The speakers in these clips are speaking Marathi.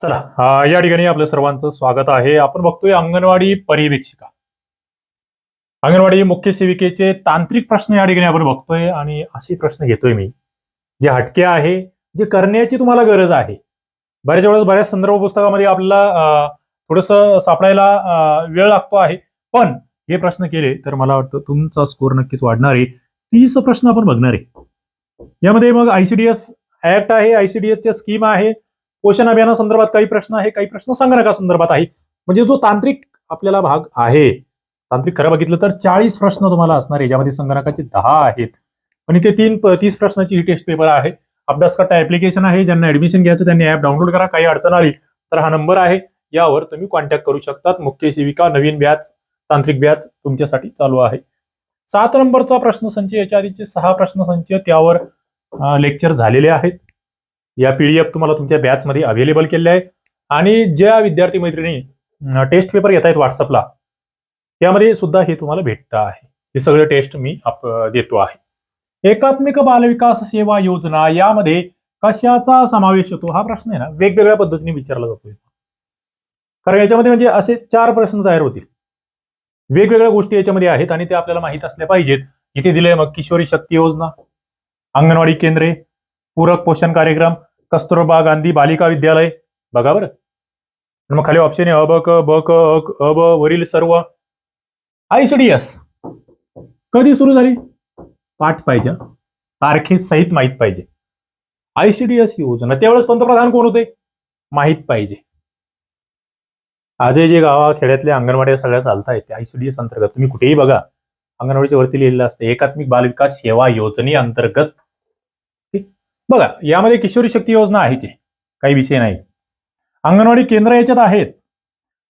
चला या ठिकाणी आपलं सर्वांचं स्वागत आहे. आपण बघतोय अंगणवाडी पर्यवेक्षिका. अंगणवाडी मुख्य सेविकेचे तांत्रिक प्रश्न या ठिकाणी आपण बघतोय आणि असे प्रश्न घेतोय मी. जे हटके आहे जे करण्याची तुम्हाला गरज आहे. बऱ्याच वेळेस बऱ्याच संदर्भ पुस्तकामध्ये आपल्याला थोडस सापडायला वेळ लागतो आहे. पण हे प्रश्न केले तर मला वाटतं तुमचा स्कोर नक्कीच वाढणार आहे. तीस प्रश्न आपण बघणार आहे. यामध्ये मग आयसीडीएस ऍक्ट आहे आयसीडीएसच्या स्कीम आहे. पोषण अभियानासंदर्भात काही प्रश्न आहे काही प्रश्न संगणकासंदर्भात आहे. म्हणजे जो तांत्रिक आपल्याला भाग आहे तांत्रिक खरं बघितलं तर चाळीस प्रश्न तुम्हाला असणार आहे ज्यामध्ये संगणकाचे दहा आहेत. आणि ते तीन तीस प्रश्नाची ही टेस्ट पेपर आहे. अभ्यास करता ऍप्लिकेशन आहे ज्यांना ऍडमिशन घ्यायचं त्यांनी ऍप डाउनलोड करा काही अडचण आली तर हा नंबर आहे. यावर तुम्ही कॉन्टॅक्ट करू शकतात. मुख्य सेविका नवीन बॅच तांत्रिक बॅच तुमच्यासाठी चालू आहे. सात नंबरचा प्रश्नसंच याच्या आधीचे सहा प्रश्नसंच त्यावर लेक्चर झालेले आहेत. या पीडीएफ तुम्हाला तुमच्या बॅचमध्ये अवेलेबल केले आहे आणि ज्या विद्यार्थी मैत्रिणी टेस्ट पेपर घेत आहेत व्हॉट्सअपला त्यामध्ये सुद्धा हे तुम्हाला भेटतं आहे. हे सगळं टेस्ट मी आप- देतो आहे. एकात्मिक बालविकास सेवा योजना यामध्ये कशाचा समावेश होतो? हा प्रश्न आहे ना वेगवेगळ्या पद्धतीने विचारला जातोय कारण याच्यामध्ये म्हणजे असे चार प्रश्न तयार होतील. वेगवेगळ्या गोष्टी याच्यामध्ये आहेत आणि ते आपल्याला माहीत असल्या पाहिजेत. इथे दिले मग किशोरी शक्ती योजना अंगणवाडी केंद्रे पूरक पोषण कार्यक्रम कस्तुरबा गांधी बालिका विद्यालय. बघा बरं. मग खाली ऑप्शन आहे अ ब क ब क अ क, वरील सर्व. आयसीडीएस कधी सुरू झाली? पाठ पाहिजे. तारखेसहित माहीत पाहिजे. आयसीडीएस योजना. त्यावेळेस पंतप्रधान कोण होते? माहीत पाहिजे. आजही जे गावा खेड्यातल्या अंगणवाड्या सगळ्या चालत आहेत आयसीडीएस अंतर्गत. तुम्ही कुठेही बघा. अंगणवाडीच्या वरती लिहिलेलं असतं एकात्मिक बालविकास सेवा योजने अंतर्गत बघा यामध्ये किशोरी शक्ती योजना आहेच आहे. काही विषय नाही. अंगणवाडी केंद्र याच्यात आहेत.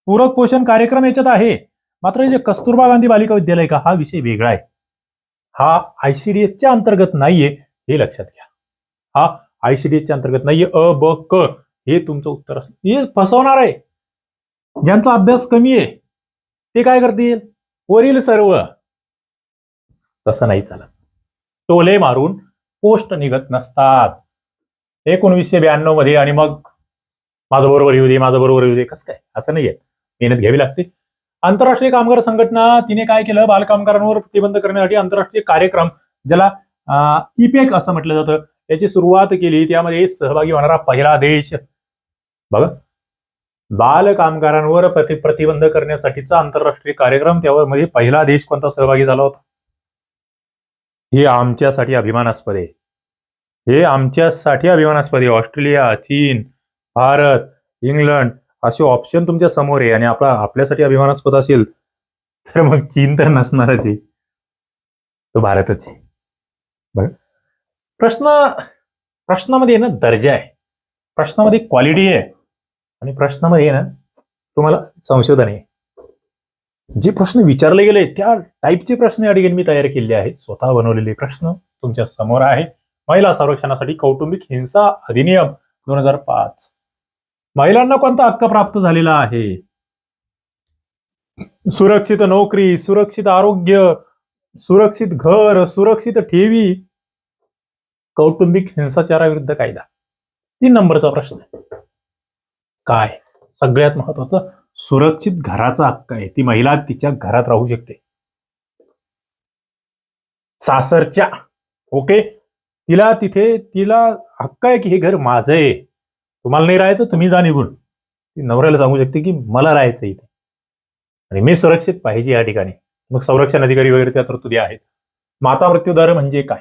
पूरक पोषण कार्यक्रम याच्यात आहे. मात्र हे जे कस्तुरबा गांधी बालिका विद्यालय का हा विषय वेगळा आहे. हा आयसीडीएसच्या अंतर्गत नाहीये हे लक्षात घ्या. हा आयसीडीएसच्या अंतर्गत नाहीये अ ब क हे तुमचं उत्तर असं हे फसवणार आहे. ज्यांचा अभ्यास कमी आहे ते काय करतील? वरील सर्व. तसं नाही चालत. टोले मारून पोस्ट निघत नसतात. एकोणवीसशे ब्याण्णवमध्ये आणि मग माझं बरोबर येऊ दे माझं बरोबर येऊ दे कसं काय? असं नाहीये. मेहनत घ्यावी लागते. आंतरराष्ट्रीय कामगार संघटना तिने काय केलं? बालकामगारांवर प्रतिबंध करण्यासाठी आंतरराष्ट्रीय कार्यक्रम ज्याला इपेक असं म्हटलं जातं याची सुरुवात केली. त्यामध्ये सहभागी होणारा पहिला देश. बघा. बाल कामगारांवर प्रति प्रतिबंध करण्यासाठीचा आंतरराष्ट्रीय कार्यक्रम त्यावर मध्ये पहिला देश कोणता सहभागी झाला होता? हे आमच्यासाठी अभिमानास्पद आहे. हे आमच्यासाठी अभिमानास्पद आहे. ऑस्ट्रेलिया चीन भारत इंग्लंड असे ऑप्शन तुमच्यासमोर आहे आणि आपला आपल्यासाठी अभिमानास्पद असेल तर मग चीन तर नसणारच आहे. तो भारतच आहे. प्रश्न प्रश्नामध्ये ना दर्जा आहे. प्रश्नामध्ये क्वालिटी आहे. आणि प्रश्नामध्ये ना तुम्हाला संशोधन आहे. जे प्रश्न विचारले गेले त्या टाईपचे प्रश्न या ठिकाणी मी तयार केले आहेत. स्वतः बनवलेले प्रश्न तुमच्यासमोर आहे महिला संरक्षणासाठी कौटुंबिक हिंसा अधिनियम दोन हजार पाच. महिलांना कोणता हक्क प्राप्त झालेला आहे? सुरक्षित नोकरी सुरक्षित आरोग्य सुरक्षित घर सुरक्षित ठेवी कौटुंबिक हिंसाचाराविरुद्ध कायदा. तीन नंबरचा प्रश्न. काय? सगळ्यात महत्वाचं सुरक्षित घराचा हक्क आहे. ती महिला तिच्या घरात राहू शकते. सासरच्या. ओके तिला तिथे तिला हक्क आहे की हे घर माझं आहे. तुम्हाला नाही राहायचं तुम्ही जा निघून. ती नवऱ्याला सांगू शकते की मला राहायचं इथे. आणि मी सुरक्षित पाहिजे या ठिकाणी. मग संरक्षण अधिकारी वगैरे त्या तरतुदी आहेत. माता मृत्यू दर म्हणजे काय?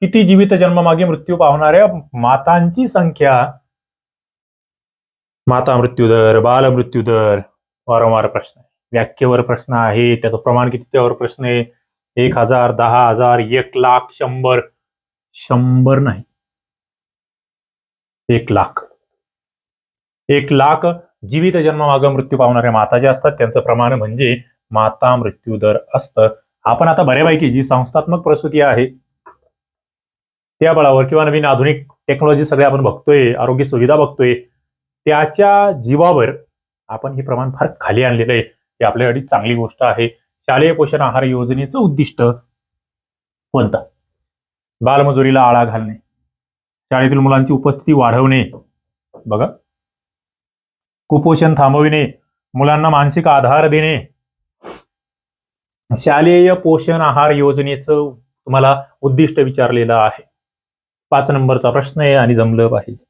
किती जीवित जन्मामागे मृत्यू पावणाऱ्या मातांची संख्या माता मृत्यू दर बाल मृत्यू दर वारंवार प्रश्न आहे. व्याख्येवर प्रश्न आहे त्याचं प्रमाण किती त्यावर प्रश्न आहे? एक हजार दहा हजार एक लाख शंभर. शंभर नाही. एक लाख. एक लाख जीवित जन्मामागं मृत्यू पावणाऱ्या माता ज्या असतात त्यांचं प्रमाण म्हणजे माता मृत्यू दर असतं. आपण आता बऱ्यापैकी जी संस्थात्मक प्रसूती आहे त्या बळावर किंवा नवीन आधुनिक टेक्नॉलॉजी सगळे आपण बघतोय आरोग्य सुविधा बघतोय त्याच्या जीवावर आपण हे प्रमाण फार खाली आणलेलं आहे. हे आपल्यासाठी चांगली गोष्ट आहे. शालेय पोषण आहार योजनेचं उद्दिष्ट कोणतं बालमजुरीला आळा घालणे शाळेतील मुलांची उपस्थिती वाढवणे बघा. कुपोषण थांबविणे मुलांना मानसिक आधार देणे. शालेय पोषण आहार योजनेचं तुम्हाला उद्दिष्ट विचारलेलं आहे. पाच नंबरचा प्रश्न आहे आणि जमलं पाहिजे.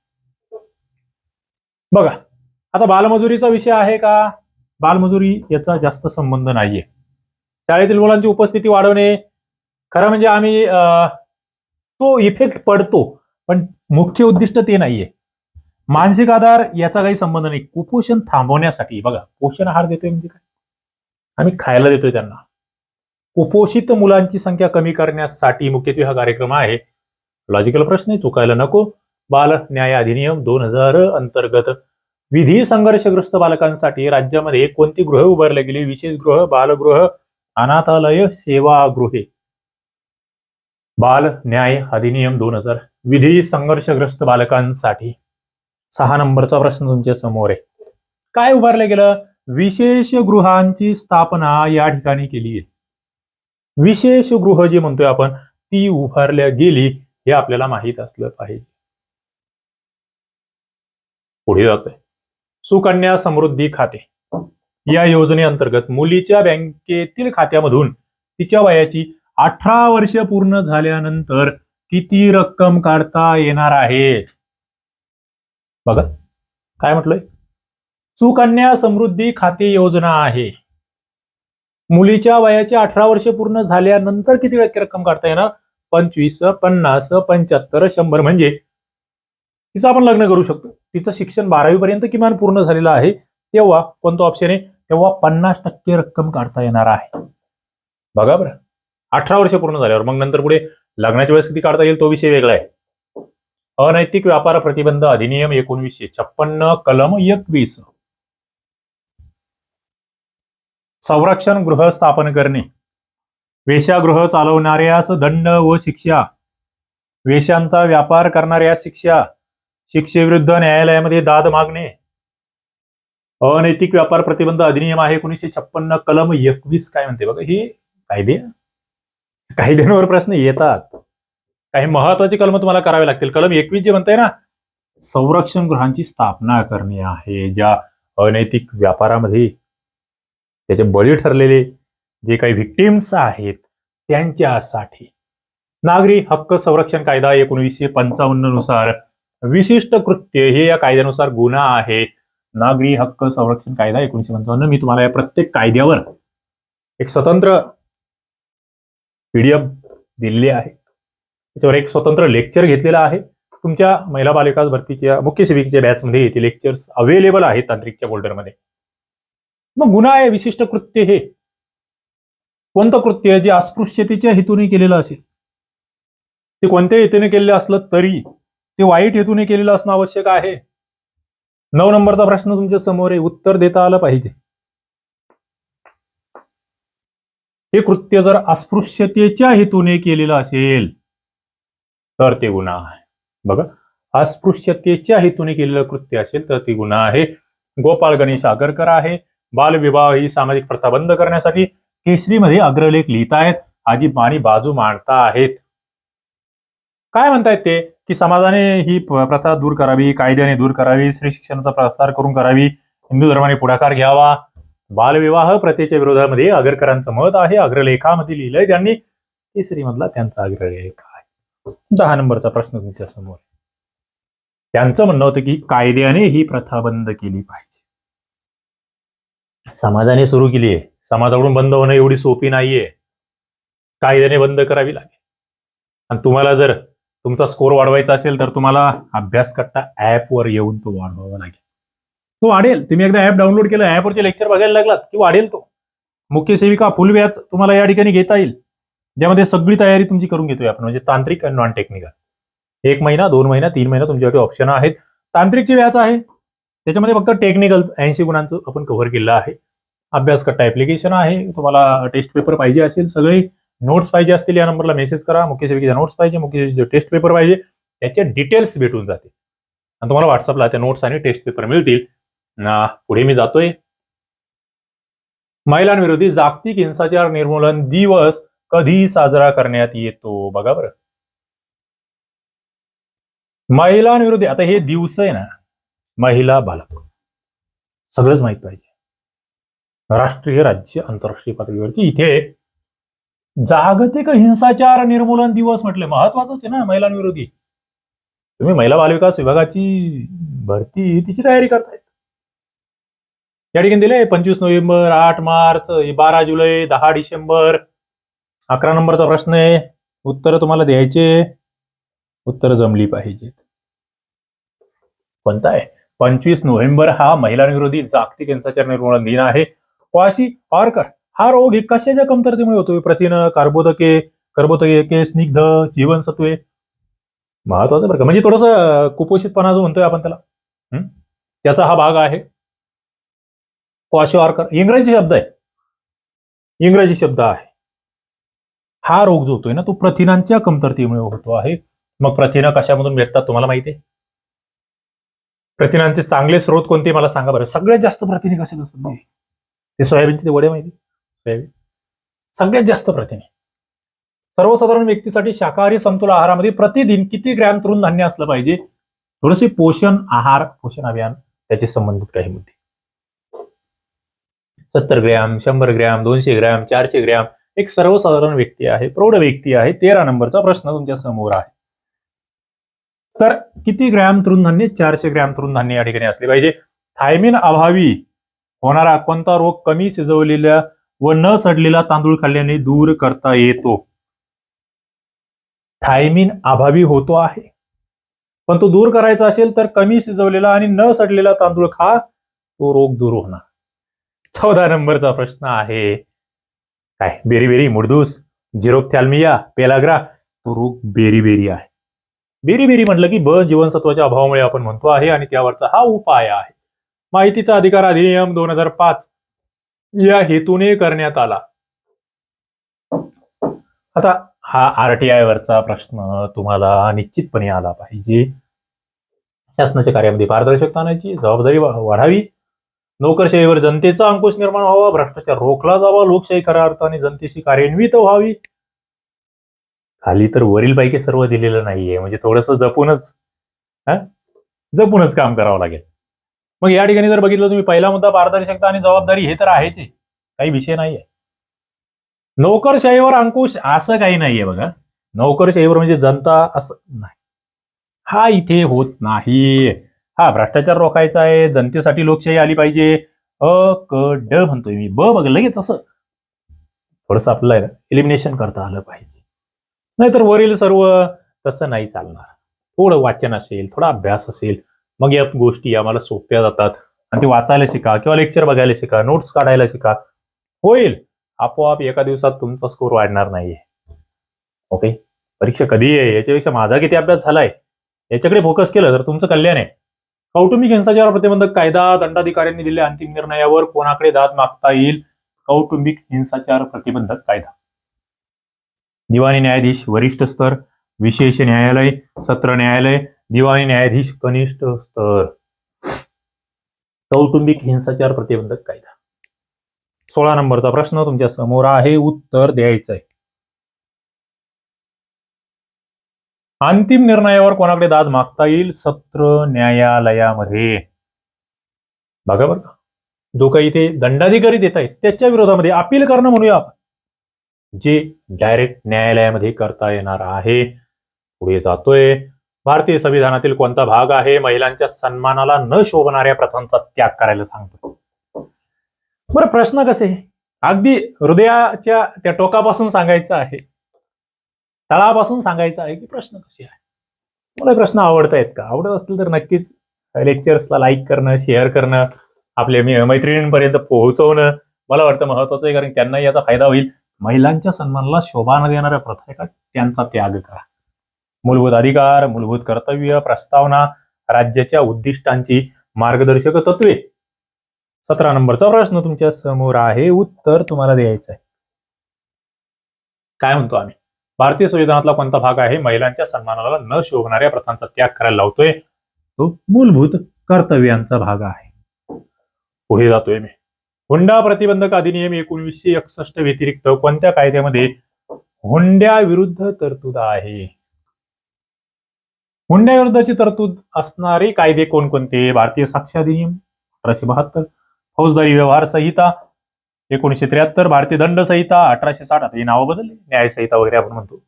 बघा आता बालमजुरीचा विषय आहे का? बालमजुरी याचा जास्त संबंध नाहीये. शाळेतील मुलांची उपस्थिती वाढवणे खरं म्हणजे आम्ही अं, तो इफेक्ट पडतो पण मुख्य उद्दिष्ट ते नाहीये. मानसिक आधार याचा काही संबंध नाही. कुपोषण थांबवण्यासाठी बघा पोषण आहार देतोय म्हणजे काय? आम्ही खायला देतोय त्यांना. कुपोषित मुलांची संख्या कमी करण्यासाठी मुख्यत्वे हा कार्यक्रम आहे. लॉजिकल प्रश्न आहे, चुकायला नको. बाल न्याय अधिनियम दोन हजार अंतर्गत विधी संघर्षग्रस्त बालकांसाठी राज्यामध्ये कोणती गृह उभारली गेली? विशेष गृह बालगृह अनाथालय सेवागृहे. बाल न्याय अधिनियम दोन हजार. विधी संघर्षग्रस्त बालकांसाठी. सहा नंबरचा प्रश्न तुमच्यासमोर आहे. काय उभारलं गेलं? विशेष गृहांची स्थापना या ठिकाणी केली आहे विशेष गृह जे म्हणतोय आपण ती उभारल्या गेली हे आपल्याला माहीत असलं पाहिजे. पुढे जातोय. सुकन्या समृद्धी खाते. या योजनेअंतर्गत मुलीच्या बँकेतील खात्यामधून तिच्या वयाची अठरा वर्ष पूर्ण झाल्यानंतर किती रक्कम काढता येणार आहे? बघा काय म्हटलंय? सुकन्या समृद्धी खाते योजना आहे. मुलीच्या वयाची अठरा वर्ष पूर्ण झाल्यानंतर किती टक्के रक्कम काढता येणार? पंचवीस पन्नास पंच्याहत्तर शंभर म्हणजे तिचं आपण लग्न करू शकतो. तिचं शिक्षण बारावीपर्यंत किमान पूर्ण झालेलं आहे. तेव्हा कोणतो ऑप्शन आहे? तेव्हा पन्नास टक्के रक्कम काढता येणार आहे. बघा बरं. अठरा वर्ष पूर्ण झाल्यावर मग नंतर पुढे लग्नाच्या वेळेस किती काढता येईल तो विषय वेगळा आहे. अनैतिक व्यापार प्रतिबंध अधिनियम एकोणवीसशे छप्पन्न कलम एकवीस. संरक्षण गृह स्थापन करणे. वेश्यागृह चालवणाऱ्यास दंड व शिक्षा. वेश्यांचा व्यापार करणाऱ्या शिक्षा. शिक्षेविरुद्ध न्यायालयामध्ये दाद मागणे. अनैतिक व्यापार प्रतिबंध अधिनियम आहे एकोणीसशे छप्पन्न कलम एकवीस काय म्हणते बघा ही कायदे. कायद्यांवर प्रश्न येतात. काही महत्वाची कलम तुम्हाला करावे लागतील. कलम एकवीस जे म्हणताय ना संरक्षण गृहांची स्थापना करणे आहे ज्या अनैतिक व्यापारामध्ये त्याचे बळी ठरलेले जे काही व्हिक्टिम्स आहेत त्यांच्यासाठी. नागरी हक्क संरक्षण कायदा एकोणीसशे पंचावन्ननुसार विशिष्ट कृत्य हे या कायद्यानुसार गुन्हा आहे. नागरी हक्क संरक्षण कायदा एकोणीशे पंचावन्न. मी तुम्हाला या प्रत्येक कायद्यावर एक स्वतंत्र पीडीएफ दिलेली आहे. त्याच्यावर एक स्वतंत्र लेक्चर घेतलेलं आहे. तुमच्या महिला बालिका भरतीच्या मुख्य सेविकेच्या बॅचमध्ये ते लेक्चर्स अवेलेबल आहेत तांत्रिकच्या फोल्डरमध्ये मग गुन्हा आहे विशिष्ट कृत्य हे. कोणतं कृत्य? जे अस्पृश्यतेच्या हेतूने केलेलं असेल. ते कोणत्या हेतूने केलेलं असलं तरी ते वाईट हेतूने केलेलं असणं आवश्यक आहे. नऊ नंबरचा प्रश्न तुमच्यासमोर आहे. उत्तर देता आलं पाहिजे. हे कृत्य जर अस्पृश्यतेच्या हेतूने केलेलं असेल तर ते गुन्हा आहे. बघा अस्पृश्यतेच्या हेतूने केलेलं कृत्य असेल तर ते गुन्हा आहे. गोपाळ गणेश आगरकर आहे. बालविवाह ही सामाजिक प्रथा बंद करण्यासाठी केसरीमध्ये अग्रलेख लिहितायत आजी आणि बाजू मांडता आहेत. काय म्हणतायत ते? की समाजाने ही प्रथा दूर करावी कायद्याने दूर करावी स्त्री शिक्षणाचा प्रसार करून करावी हिंदू धर्माने पुढाकार घ्यावा. बालविवाह प्रथेच्या विरोधामध्ये आगरकरांचं मत आहे. अग्रलेखामध्ये लिहिलंय त्यांनी केसरी त्यांचा अग्रलेख आहे. दहा नंबरचा प्रश्न तुमच्यासमोर त्यांचं म्हणणं होतं की कायद्याने ही प्रथा बंद केली पाहिजे. समाजाने सुरू केली आहे. समाजाकडून बंद होणं एवढी सोपी नाहीये. कायद्याने बंद करावी लागेल. आणि तुम्हाला जर तुमचा स्कोर वाढवायचा असेल तर तुम्हाला अभ्यास कट्टा ऍपवर येऊन तो वाढवावा लागेल. तो वाढेल. तुम्ही एकदा ऍप डाउनलोड केलं ऍपवरचे लेक्चर बघायला लागलात की वाढेल तो. मुख्य सेविका फुल व्याज तुम्हाला या ठिकाणी घेता येईल. ज्यामध्ये सगळी तयारी तुमची करून घेतोय आपण म्हणजे तांत्रिक आणि नॉन टेक्निकल एक महिना दोन महिना तीन महिना तुमच्याकडे ऑप्शन आहेत. तांत्रिकचे व्याज आहे. त्याच्यामध्ये फक्त टेक्निकल ऐंशी गुणांचं आपण कव्हर केलं आहे. अभ्यास कट्टा ऍप्लिकेशन आहे. तुम्हाला टेस्ट पेपर पाहिजे असेल सगळे. नोट्स पाहिजे असतील या नंबरला मेसेज करा. मुख्य सेविकेचा नोट्स पाहिजे मुख्य सेविकेचे टेस्ट पेपर पाहिजे. त्याचे डिटेल्स भेटून जाते आणि तुम्हाला व्हॉट्सअपला त्या नोट्स आणि टेस्ट पेपर मिळतील. ना पुढे मी जातोय. महिलांविरोधी जागतिक हिंसाचार निर्मूलन दिवस कधी साजरा करण्यात येतो? बघा बरं. महिलांविरोधी आता हे दिवस आहे ना. महिला बालक सगळंच माहीत पाहिजे. राष्ट्रीय राज्य आंतरराष्ट्रीय पातळीवरती इथे जागतिक हिंसाचार निर्मूलन दिवस म्हटले. महत्वाचंच आहे ना महिलांविरोधी. तुम्ही महिला बालविकास विभागाची भरती तिची तयारी करतायत. या ठिकाणी दिले पंचवीस नोव्हेंबर आठ मार्च बारा जुलै दहा डिसेंबर अकरा नंबरचा प्रश्न आहे. उत्तर तुम्हाला द्यायचे उत्तर जमली पाहिजेत. कोणता आहे? पंचवीस नोव्हेंबर हा महिलांविरोधी जागतिक हिंसाचार निर्मूलन दिन आहे. वाशी पारकर हा रोग हे कशाच्या कमतरतेमुळे होतोय? प्रथिन कार्बोदके कर्बोदके स्निग्ध जीवनसत्वे. महत्वाचं बरं का. म्हणजे थोडस कुपोषितपणा जो म्हणतोय आपण त्याला हं? त्याचा हा भाग आहे. क्वाशी ऑर्कर इंग्रजी शब्द आहे. इंग्रजी शब्द आहे. हा रोग जो होतोय ना तो प्रथिनांच्या कमतरतेमुळे होतो आहे. मग प्रथिनं कशामधून भेटतात तुम्हाला माहिती आहे? प्रथिनांचे चांगले स्रोत कोणते मला सांगा बरं. सगळ्यात जास्त प्रथिने कशात असतात माहिती आहे? ते सोयाबीनचे ते वडे माहिती सगळ्यात जास्त प्रथिने. सर्वसाधारण व्यक्तीसाठी शाकाहारी समतोल आहारामध्ये प्रतिदिन किती ग्रॅम तृणधान्य असलं पाहिजे? थोडेसे पोषण आहार पोषण अभियान त्याचे संबंधित काही मुद्दे. सत्तर ग्रॅम शंभर ग्रॅम दोनशे ग्रॅम चारशे ग्रॅम एक सर्वसाधारण व्यक्ती आहे प्रौढ व्यक्ती आहे तेरा नंबरचा प्रश्न तुमच्यासमोर आहे. तर किती ग्रॅम तृणधान्य चारशे ग्रॅम तृणधान्य या ठिकाणी असले पाहिजे? थायमिन अभावी होणारा कोणता रोग कमी शिजवलेल्या व न सडलेला तांदूळ खाल्ल्याने दूर करता येतो. थायमिन अभावी होतो आहे. पण तो दूर करायचा असेल तर कमी शिजवलेला आणि न सडलेला तांदूळ खा तो रोग दूर होणार. चौदा नंबरचा प्रश्न आहे. काय? बेरी बेरी मुडदूस झिरोपथॅल्मिया पेलाग्रा तो रोग बेरी बेरी आहे. बेरी बेरी म्हटलं की ब जीवनसत्वाच्या अभावामुळे आपण म्हणतो आहे आणि त्यावरचा हा उपाय आहे. माहितीचा अधिकार अधिनियम दोन हजार पाच या हेतूने करण्यात आला. आता हा आरटीआय वरचा प्रश्न तुम्हाला निश्चितपणे आला पाहिजे. शासनाच्या कार्यामध्ये पारदर्शकता आणायची जबाबदारी वाढावी. नोकरशाहीवर जनतेचा अंकुश निर्माण व्हावा भ्रष्टाचार रोखला जावा लोकशाही खऱ्या अर्थाने जनतेशी कार्यान्वित व्हावी. खाली तर वरील पैकी सर्व दिलेलं नाहीये म्हणजे थोडस जपूनच जपूनच काम करावं लागेल. मग या ठिकाणी जर बघितलं तुम्ही पहिला मुद्दा पारदर्शकता आणि जबाबदारी हे तर आहेच काही विषय नाहीये. नोकरशाहीवर अंकुश असं काही नाहीये बघा. नोकरशाहीवर म्हणजे जनता असं नाही. हा इथे होत नाही. हा भ्रष्टाचार रोखायचा आहे. जनतेसाठी लोकशाही आली पाहिजे. अ क ड म्हणतोय मी. ब बघ लगेच असं थोडस आपल्याला एलिमिनेशन करता आलं पाहिजे. नाहीतर वरील सर्व तसं नाही चालणार. थोडं वाचन असेल थोडा अभ्यास असेल मग या गोष्टी आम्हाला सोप्या जातात. आणि ते वाचायला शिका किंवा लेक्चर बघायला शिका नोट्स काढायला शिका. होईल. आपोआप एका दिवसात तुमचा स्कोर वाढणार नाहीये. ओके परीक्षा कधी आहे? याच्यापेक्षा माझा किती अभ्यास झालाय? याच्याकडे फोकस केलं तर तुमचं कल्याण आहे. कौटुंबिक हिंसाचार प्रतिबंधक कायदा दंडाधिकाऱ्यांनी दिलेल्या अंतिम निर्णयावर कोणाकडे दाद मागता येईल? कौटुंबिक हिंसाचार प्रतिबंधक कायदा. दिवाणी न्यायाधीश वरिष्ठ स्तर विशेष न्यायालय सत्र न्यायालय दिवाणी न्यायाधीश कनिष्ठ स्तर. कौटुंबिक हिंसाचार प्रतिबंधक कायदा. सोळा नंबरचा प्रश्न तुमच्यासमोर आहे उत्तर द्यायचं आहे. अंतिम निर्णयावर कोणाकडे दाद मागता येईल? सत्र न्यायालयामध्ये. बघा बरं का. जो काही इथे दंडाधिकारी देत आहेत त्याच्या विरोधामध्ये अपील करणं म्हणूया आपण. जे डायरेक्ट न्यायालयामध्ये करता येणार आहे पुढे जातोय. भारतीय संविधानातील कोणता भाग आहे? महिलांच्या सन्मानाला न शोभणाऱ्या प्रथांचा त्याग करायला सांगतो. बरं प्रश्न कसे? अगदी हृदयाच्या त्या टोकापासून सांगायचं आहे. तळापासून सांगायचं आहे की प्रश्न कसे आहे? मला प्रश्न आवडत आहेत का? आवडत असतील तर नक्कीच लेक्चर्सला लाईक करणं शेअर करणं आपल्या मैत्रिणींपर्यंत पोहोचवणं मला वाटतं महत्वाचं आहे कारण त्यांनाही याचा फायदा होईल. महिलांच्या सन्मानाला शोभा न देणाऱ्या प्रथा आहे का? त्यांचा त्याग करा. मूलभूत अधिकार मूलभूत कर्तव्य प्रस्तावना राज्याच्या उद्दिष्टांची मार्गदर्शक तत्वे. सतरा नंबरचा प्रश्न तुमच्यासमोर आहे. उत्तर तुम्हाला द्यायचं आहे. काय म्हणतो आम्ही? भारतीय संविधानातला कोणता भाग आहे? महिलांच्या सन्मानाला न शोभणाऱ्या प्रथांचा त्याग करायला लावतोय. तो मूलभूत कर्तव्यांचा भाग आहे. पुढे जातोय मी. हुंडा प्रतिबंधक अधिनियम एकोणीसशे एकसष्ट व्यतिरिक्त कोणत्या कायद्यामध्ये हुंड्या विरुद्ध तरतूद आहे? हुंड्याविरुद्धची तरतूद असणारे कायदे कोणकोणते? भारतीय साक्ष अधिनियम अठराशे बहात्तर फौजदारी व्यवहार संहिता एकोणीसशे त्र्याहत्तर भारतीय दंड संहिता अठराशे साठ. आता ही नावं बदलली. न्याय संहिता वगैरे आपण म्हणतो.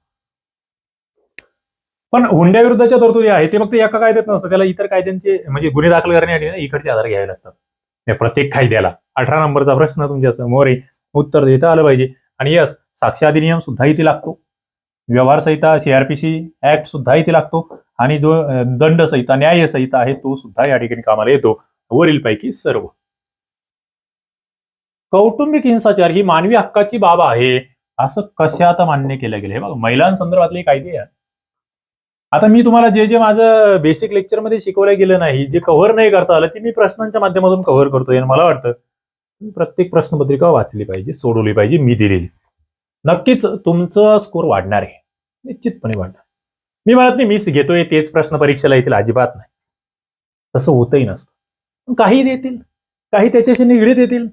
पण हुंड्याविरुद्धच्या तरतुदी आहे ते फक्त एका कायद्यात नसतं. त्याला इतर कायद्यांचे म्हणजे गुन्हे दाखल करण्यासाठी इकडचे आधार घ्यावे लागतात. या प्रत्येक कायद्याला. अठरा नंबरचा प्रश्न तुमच्यासमोर आहे. उत्तर देता आलं पाहिजे. आणि यस साक्ष अधिनियम सुद्धा इथे लागतो. व्यवहार संहिता सीआरपीसी ऍक्ट सुद्धा इथे लागतो. आणि जो दंड संहिता न्याय संहिता आहे तो सुद्धा या ठिकाणी कामाला येतो. वरील पैकी सर्व. कौटुंबिक हिंसाचार ही मानवी हक्काची बाब आहे. असं कशात मान्य केलं गेलं? हे बघा महिलांसंदर्भातले कायदे आहे आता मी तुम्हाला जे जे माझं बेसिक लेक्चरमध्ये शिकवलं गेलं नाही जे कव्हर नाही करता आलं ते मी प्रश्नांच्या माध्यमातून कव्हर करतोय आणि मला वाटतं प्रत्येक प्रश्नपत्रिका वाचली पाहिजे सोडवली पाहिजे मी दिलेली. नक्कीच तुमचं स्कोर वाढणार आहे. निश्चितपणे वाढणार. मी म्हणत नाही मीच घेतोय तेच प्रश्न परीक्षेला येतील अजिबात नाही. तसं होतही नसतं. पण काही देतील काही त्याच्याशी निगडीत येतील.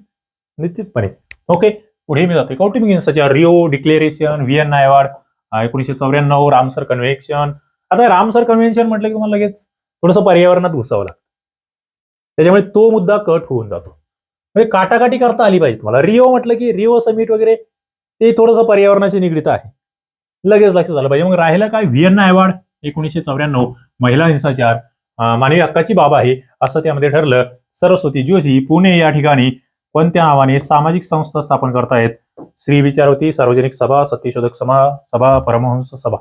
निश्चितपणे. ओके पुढे मी जाते कौटुंबिक हिंसाचार रिओ डिक्लेरेशन व्हिएन अवॉर्ड एकोणीशे चौऱ्याण्णव रामसर कन्व्हेन्शन आता रामसर कन्व्हेन्शन म्हटलं की तुम्हाला लगेच थोडंसं पर्यावरणात घुसावं लागतं. त्याच्यामुळे तो मुद्दा कट होऊन जातो. म्हणजे काटाकाटी करता आली पाहिजे तुम्हाला. रिओ म्हटलं की रिओ समिट वगैरे ते थोडंसं पर्यावरणाशी निगडीत आहे. लगेच लक्षात आलं पाहिजे. मग राहिलं काय? व्हिएन्ना अवॉर्ड एकोणीसशे चौऱ्याण्णव महिला हिंसाचार. मानवी हक्काची बाब आहे असं त्यामध्ये ठरलं. सरस्वती जोशी पुणे या ठिकाणी कोणत्या नावाने सामाजिक संस्था स्थापन करतायत? श्री विचारवती सार्वजनिक सभा सत्यशोधक सभा सभा परमहंस सभा.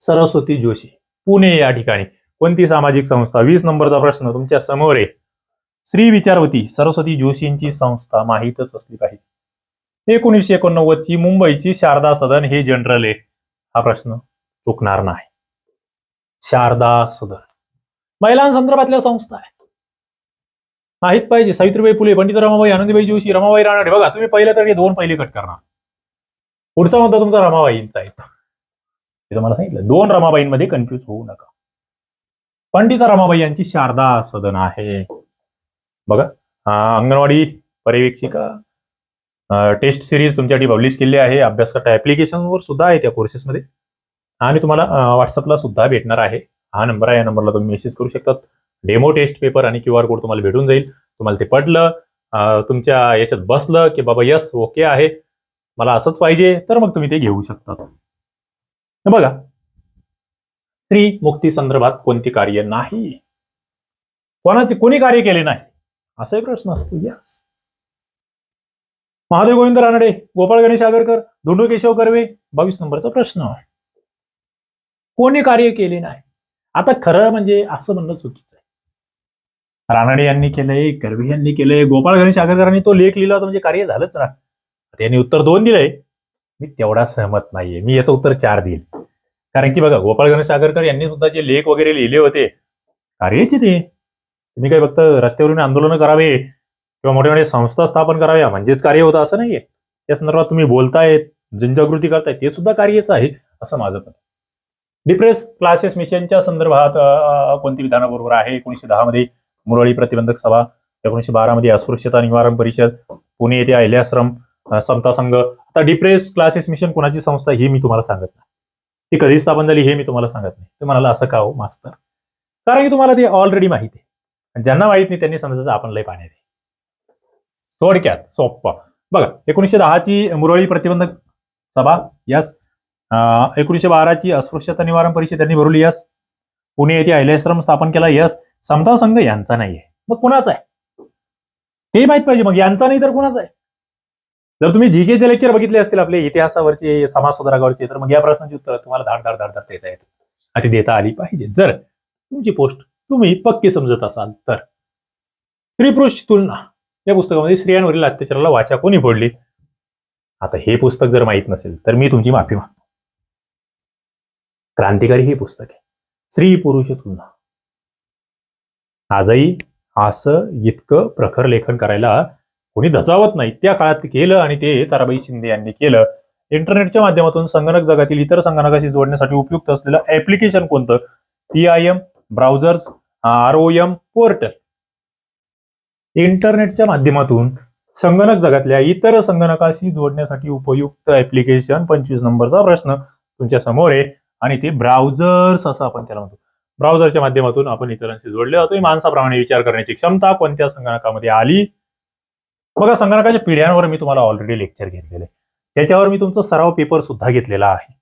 सरस्वती जोशी पुणे या ठिकाणी कोणती सामाजिक संस्था? वीस नंबरचा प्रश्न तुमच्यासमोर आहे. श्री विचारवती सरस्वती जोशींची संस्था माहीतच असली पाहिजे. एकोणीसशे एकोणनव्वद ची मुंबईची शारदा सदन हे जनरल आहे. हा प्रश्न चुकणार नाही. शारदा सदन. महिलांसंदर्भातल्या संस्था आहे माहीत पाहिजे. सावित्रीबाई फुले पंडित रमाबाई आनंदीबाई जोशी रमाबाई रानडे. बघा तुम्ही पहिलं तर हे दोन पहिले कट करणार. पुढचा मुद्दा तुमचा रमाबाईंचा आहे. हे तुम्हाला सांगितलं दोन रमाबाईंमध्ये कन्फ्युज होऊ नका. पंडिता रमाबाई यांची शारदा सदन आहे. बघा अंगणवाडी पर्यवेक्षिका टेस्ट सिरीज तुमच्यासाठी पब्लिश केली आहे. अभ्यासकर्ता ऍप्लिकेशनवर सुद्धा आहे त्या कोर्सेसमध्ये आणि तुम्हाला व्हॉट्सअपला सुद्धा भेटणार आहे. हा नंबर आहे. या नंबरला तुम्ही मेसेज करू शकतात. डेमो टेस्ट पेपर आणि क्यू आर कोड तुम्हाला भेटून जाईल. तुम्हाला ते पडलं तुमच्या याच्यात बसलं की बाबा यस ओके आहे. मला असंच पाहिजे तर मग तुम्ही ते घेऊ शकता बघा. स्त्री मुक्ती संदर्भात कोणती कार्य नाही? कोणाचे कोणी कार्य केले नाही? असाही प्रश्न असतो. यस महादेव गोविंद रानडे गोपाळ गणेश आगरकर धोंडू केशव कर्वे बावीस नंबरचा प्रश्न. कोणी कार्य केले नाही? आता खरं म्हणजे असं म्हणणं चुकीचं आहे. रानडे यांनी केलंय कर्वे यांनी केलंय गोपाळ गणेश आगरकरांनी तो लेख लिहिला होता म्हणजे कार्य झालंच ना. त्यांनी उत्तर दोन दिलंय. मी तेवढा सहमत नाहीये. मी याचं उत्तर चार देईल कारण की बघा गोपाळ गणेश आगरकर यांनी सुद्धा जे लेख वगैरे लिहिले होते कार्याचे ते. तुम्ही काय फक्त रस्त्यावरून आंदोलन करावे किंवा मोठ्या मोठी संस्था स्थापन कराव्या म्हणजेच कार्य होतं असं नाहीये. त्या संदर्भात तुम्ही बोलतायत जनजागृती करताय ते सुद्धा कार्यच आहे असं माझं पण डिप्रेस क्लासेस मिशनच्या संदर्भात कोणती विधानं बरोबर आहे? एकोणीशे दहा मध्ये मुरळी प्रतिबंधक सभा एकोणीशे बारा मध्ये अस्पृश्यता निवारण परिषद पुणे येथे अहिल्याश्रम समता संघ. आता डिप्रेस क्लासेस मिशन कोणाची संस्था हे मी तुम्हाला सांगत नाही. ती कधी स्थापन झाली हे मी तुम्हाला सांगत नाही. ते म्हणाला असं का हो मास्तर? कारण की तुम्हाला ते ऑलरेडी माहिती आहे. ज्यांना माहीत नाही त्यांनी समजायचं आपण लय पाण्यात आहे. थोडक्यात सोप्पा. बघा एकोणीशे दहाची मुरळी प्रतिबंधक सभा यस. एकोणीशे बाराची अस्पृश्यता निवारण परिषद त्यांनी भरवली यस. पुणे येथे अहिल्याश्रम स्थापन केला यस. समता संघ यांचा नाहीये. मग कुणाचा आहे? ते माहीत पाहिजे मग यांचा नाही तर कुणाचा आहे? जर तुम्ही जीकेचे लेक्चर बघितले असतील आपले इतिहासावरचे समाज सुधारकावरचे तर मग या प्रश्नाची उत्तर तुम्हाला धाड धाड धाड धाड देता येत आणि देता आली पाहिजे. जर तुमची पोस्ट तुम्ही पक्की समजत असाल तर. त्रिपुरुष तुलना. या पुस्तकामध्ये स्त्रियांवरील अत्याचाराला वाचा. कोणी फोडली? आता हे पुस्तक जर माहीत नसेल तर मी तुमची माफी मागतो. क्रांतिकारी हे पुस्तक आहे. स्त्री पुरुष तुलना. आजही असं इतकं प्रखर लेखन करायला कोणी धजावत नाही. त्या काळात केलं आणि ते ताराबाई शिंदे यांनी केलं. इंटरनेटच्या माध्यमातून संगणक जगातील इतर संगणकाशी जोडण्यासाठी उपयुक्त असलेलं ऍप्लिकेशन कोणतं? P I M browsers R O M portal इंटरनेटच्या माध्यमातून संगणक जगातल्या इतर संगणकाशी जोडण्यासाठी उपयुक्त ऍप्लिकेशन पंचवीस नंबरचा प्रश्न तुमच्यासमोर आहे. आणि ते ब्राउझर्स असं आपण त्याला म्हणतो. ब्राउझरच्या माध्यमातून आपण इतरांशी जोडले जातो माणसाप्रमाणे विचार करण्याची क्षमता कोणत्या संगणकामध्ये आली? बघा संगणकाच्या पिढ्यांवर मी तुम्हाला ऑलरेडी लेक्चर घेतलेले त्याच्यावर मी तुमचा सराव पेपर सुद्धा घेतलेला आहे.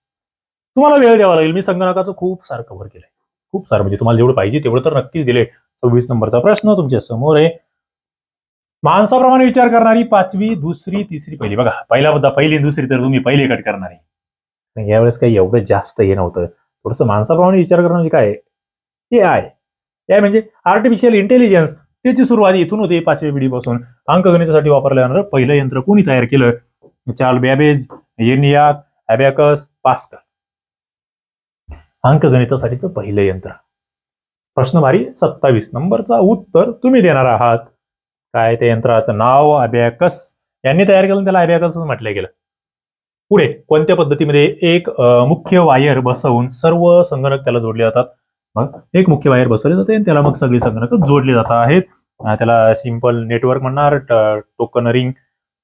तुम्हाला वेळ द्यावा लागेल. मी संगणकाचं खूप सारं कव्हर केलंय. खूप सारं म्हणजे तुम्हाला जेवढं पाहिजे तेवढं तर नक्कीच दिले सव्वीस नंबरचा प्रश्न तुमच्यासमोर आहे. माणसाप्रमाणे विचार करणारी पाचवी दुसरी तिसरी पहिली. बघा पहिला मुद्दा पहिली दुसरी तर तुम्ही पहिली कट करणार. आहे यावेळेस काही एवढं जास्त हे नव्हतं. थोडस माणसाप्रमाणे विचार करणं म्हणजे काय? हे आहे काय म्हणजे आर्टिफिशियल इंटेलिजन्स त्याची सुरुवात इथून होते पाचव्या पिढीपासून. अंकगणितासाठी वापरलं जाणारं पहिलं यंत्र कोणी तयार केलं? Charles Babbage ENIAC abacus Pascal. अंकगणितासाठीचं पहिलं यंत्र. प्रश्न भारी सत्तावीस नंबरचा उत्तर तुम्ही देणार आहात. काय ते यंत्राचं नाव अबॅकस. यांनी तयार केलं त्याला अबॅकसच म्हटलं गेलं. पुढे कोणत्या पद्धतीमध्ये एक मुख्य वायर बसवून सर्व संगणक त्याला जोडले जातात? मग एक मुख्य वायर बसवले जाते आणि त्याला मग सगळी संगणक जोडली जात आहेत. त्याला सिंपल नेटवर्क म्हणणार token ring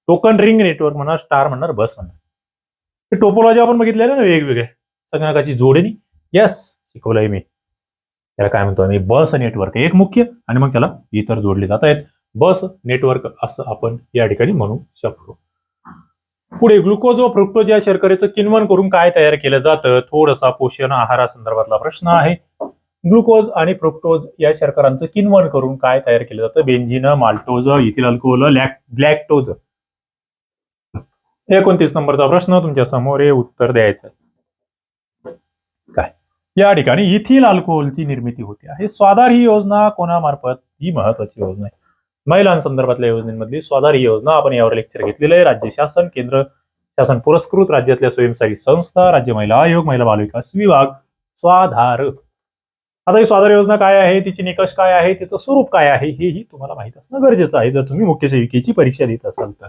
token ring network म्हणणार स्टार म्हणणार बस म्हणणार. टोपोलॉजी आपण बघितलेलं ना वेगवेगळे. संगणकाची जोडणी. यस शिकवलंय मी. त्याला काय म्हणतो आम्ही? बस नेटवर्क एक मुख्य आणि मग त्याला इतर जोडले जात आहेत. बस नेटवर्क असं आपण या ठिकाणी म्हणू शकतो. पुढे ग्लुकोज व फ्रुक्टोज या शर्करेचं किण्वन करून काय तयार केलं जातं? थोडासा पोषण आहारासंदर्भातला प्रश्न आहे. ग्लुकोज आणि फ्रुक्टोज या शर्करांचं किनवण करून काय तयार केलं जातं? Benzene maltose ethyl alcohol galactose एकोणतीस नंबरचा प्रश्न तुमच्यासमोर उत्तर द्यायचं काय? या ठिकाणी इथिल अल्कोहोलची निर्मिती होते आहे. स्वाधार ही योजना कोणामार्फत? ही महत्वाची योजना आहे. महिलांसंदर्भातल्या योजनेमधली स्वाधार ही योजना आपण यावर लेक्चर घेतलेलं आहे. राज्य शासन केंद्र शासन पुरस्कृत राज्यातल्या स्वयंसेवी संस्था राज्य महिला आयोग महिला बालविकास विभाग स्वाधार. आता ही स्वाधार योजना काय आहे? तिचे निकष काय आहे? तिचं स्वरूप काय आहे? हेही तुम्हाला माहीत असणं गरजेचं आहे. जर तुम्ही मुख्य सेविकेची परीक्षा देत असाल तर.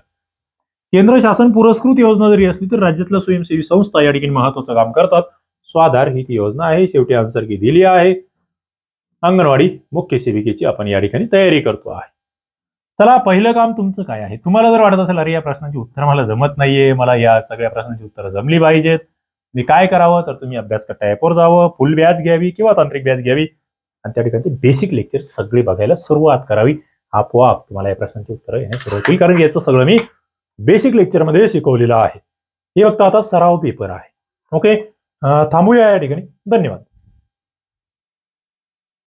केंद्र शासन पुरस्कृत योजना जरी असली तर राज्यातल्या स्वयंसेवी संस्था या ठिकाणी महत्वाचं काम करतात. स्वाधार ही ती योजना आहे. शेवटी आन्सर की दिली आहे. अंगणवाडी मुख्य सेविकेची आपण या ठिकाणी तयारी करतो आहे. चला पहिलं काम तुमचं काय आहे? तुम्हाला जर वाटत असेल अरे या प्रश्नांची उत्तर मला जमत नाहीये मला या सगळ्या प्रश्नांची उत्तरं जमली पाहिजेत मी काय करावं? तर तुम्ही अभ्यास करता ॲपवर जावं फुल बॅच घ्यावी किंवा तांत्रिक बॅच घ्यावी. आणि त्या ठिकाणचे बेसिक लेक्चर सगळे बघायला सुरुवात करावी. आपोआप तुम्हाला या प्रश्नांची उत्तरं येण्यास सुरुवात होईल कारण याचं सगळं मी बेसिक लेक्चरमध्ये शिकवलेलं आहे. हे फक्त आता सराव पेपर आहे. ओके थांबूया या ठिकाणी. धन्यवाद.